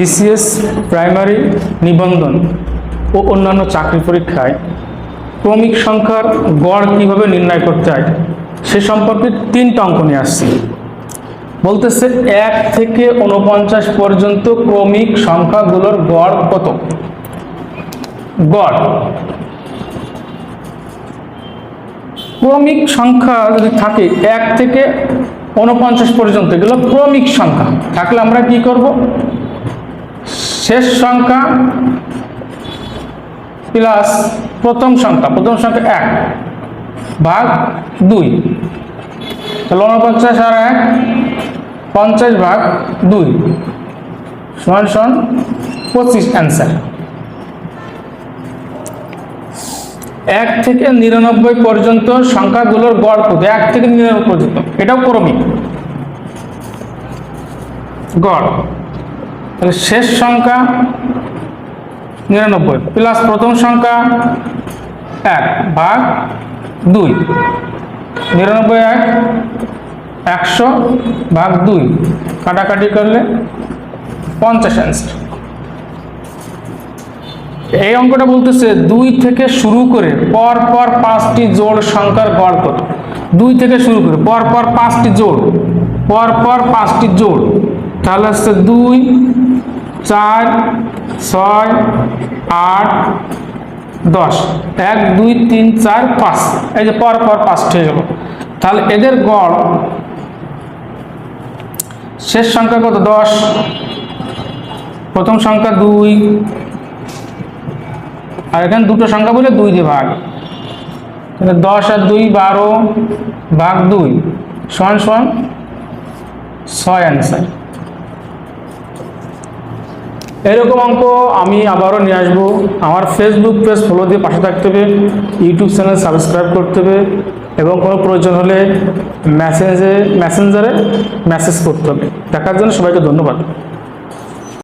BCS primary নিবন্ধন ও অন্যান্য চাকরি পরীক্ষায় ক্রমিক সংখ্যার গড় কীভাবে নির্ণয় করতে হয়, সে সম্পর্কে তিনটা অঙ্ক নিয়ে আসছি। বলতেছে এক থেকে উনপঞ্চাশ পর্যন্ত ক্রমিক সংখ্যাগুলোর গড় কত? গড়। ক্রমিক সংখ্যা যদি থাকে এক থেকে উনপঞ্চাশ পর্যন্ত, এগুলো ক্রমিক সংখ্যা। থাকলে আমরা কি করব? শেষ সংখ্যা প্লাস প্রথম সংখ্যা প্রথম সংখ্যা এক, ভাগ দুই। তাহলে উনপঞ্চাশ আর এক, পঞ্চাশ ভাগ দুই, সমান সমান পঁচিশ অ্যান্সার এক থেকে নিরানব্বই পর্যন্ত সংখ্যাগুলোর গড় কত? এক থেকে নিরানব্বই পর্যন্ত। এটাও ক্রমিক। গড়। তাহলে শেষ সংখ্যা নিরানব্বই প্লাস প্রথম সংখ্যা এক, ভাগ দুই, নিরানব্বই এক, একশো, ভাগ দুই, কাটাকাটি করলে পঞ্চাশ অ্যান্সার এই অঙ্কটা বলতেছে দুই থেকে শুরু করে পর পর পাঁচটি জোড় সংখ্যার গড় কত দুই থেকে শুরু করে পর পর পাঁচটি জোড়, পর পর পাঁচটি জোড়। তাহলে হচ্ছে দুই চার, ছয়, আট, দশ। এক, দুই, তিন, চার, পাঁচ। এই যে পর পর পাঁচটি হয়ে গেল। তাহলে এদের গড় শেষ সংখ্যা কত? দশ। প্রথম সংখ্যা দুই। আর এখানে দুটো সংখ্যা বলে দুই দিয়ে ভাগ। তাহলে দশ আর দুই, বারো, ভাগ দুই। সমান সমান ছয় অ্যান্সার এরকম অঙ্ক আমি আবারও নিয়ে আসব। আমার ফেসবুক পেজ ফলো দিয়ে পাশে থাকতে হবে ইউটিউব চ্যানেল সাবস্ক্রাইব করতে হবে এবং কোনো প্রয়োজন হলে মেসেঞ্জে মেসেঞ্জারে মেসেজ করতে হবে। দেখার জন্য সবাইকে ধন্যবাদ।